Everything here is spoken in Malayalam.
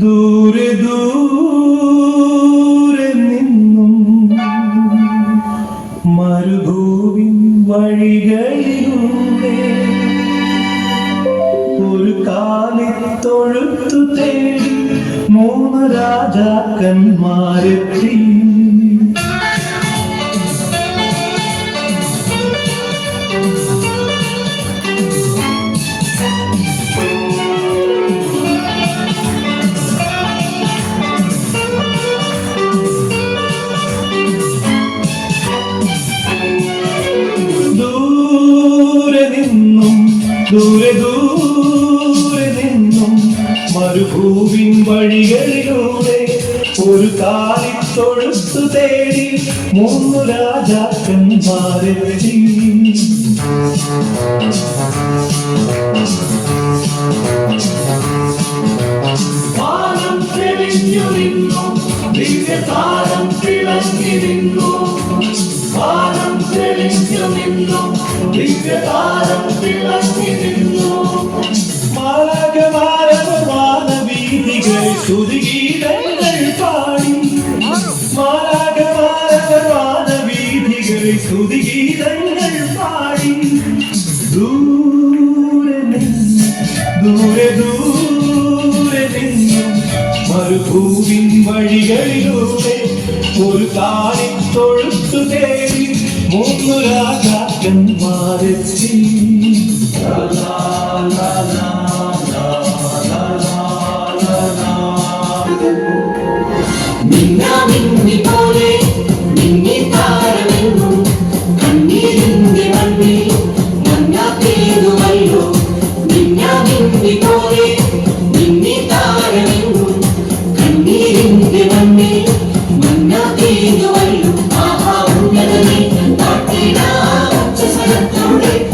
ദൂരെ ദൂരെ നിന്നും മരുഭൂവിൻ വഴികളിലൂടെ ഒരു കാലിത്തൊഴുത്തു തേടി മൂന്ന് രാജാക്കന്മാരെത്തി ദൂരെ ദൂരെ നിന്നും മരുഭൂവിൻ വഴികളിലൂടെ ഒരു കാലിത്തൊഴുത്തു തേടി മൂന്നു രാജാക്കന്മാരെത്തി. ദിവ്യതാരം തിളങ്ങി നിന്നു മാലാകമാരവമാന വീതികൾ ശ്രുതിഗീതങ്ങൾ പാടി. മാലാകമാരവമാന വീതികൾ ശ്രുതിഗീതങ്ങൾ പാടി. ദൂരെ ദൂരെ ദൂരെ നിന്നും മരുഭൂവിൻ വഴികളിലൂടെ ഒരു കാലി തൊഴുത്തു തേടി. മൂന്നു രാജാക്കന്മാരെത്തി Thank you. Don't